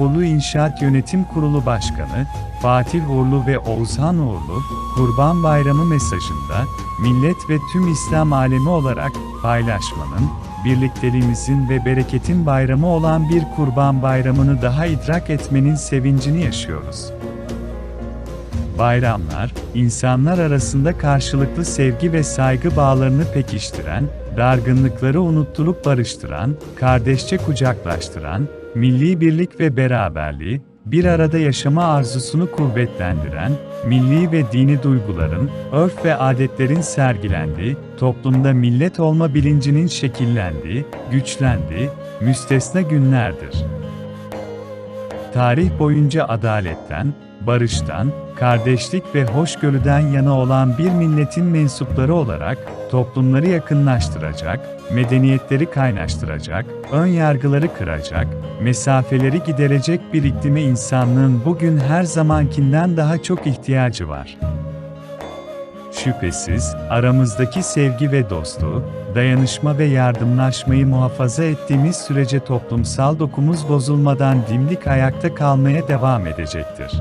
Bolu İnşaat Yönetim Kurulu Başkanı, Fatih Uğurlu ve Oğuzhan Uğurlu, Kurban Bayramı mesajında, millet ve tüm İslam alemi olarak paylaşmanın, birlikteliğimizin ve bereketin bayramı olan bir Kurban Bayramını daha idrak etmenin sevincini yaşıyoruz. Bayramlar, insanlar arasında karşılıklı sevgi ve saygı bağlarını pekiştiren, dargınlıkları unutturup barıştıran, kardeşçe kucaklaştıran, milli birlik ve beraberliği, bir arada yaşama arzusunu kuvvetlendiren, milli ve dini duyguların, örf ve adetlerin sergilendiği, toplumda millet olma bilincinin şekillendiği, güçlendiği, müstesna günlerdir. Tarih boyunca adaletten, barıştan, kardeşlik ve hoşgörüden yana olan bir milletin mensupları olarak toplumları yakınlaştıracak, medeniyetleri kaynaştıracak, ön yargıları kıracak, mesafeleri giderecek bir iklime insanlığın bugün her zamankinden daha çok ihtiyacı var. Şüphesiz, aramızdaki sevgi ve dostluğu, dayanışma ve yardımlaşmayı muhafaza ettiğimiz sürece toplumsal dokumuz bozulmadan dimdik ayakta kalmaya devam edecektir.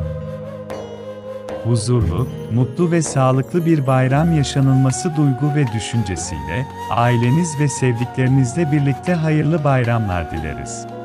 Huzurlu, mutlu ve sağlıklı bir bayram yaşanılması duygu ve düşüncesiyle, aileniz ve sevdiklerinizle birlikte hayırlı bayramlar dileriz.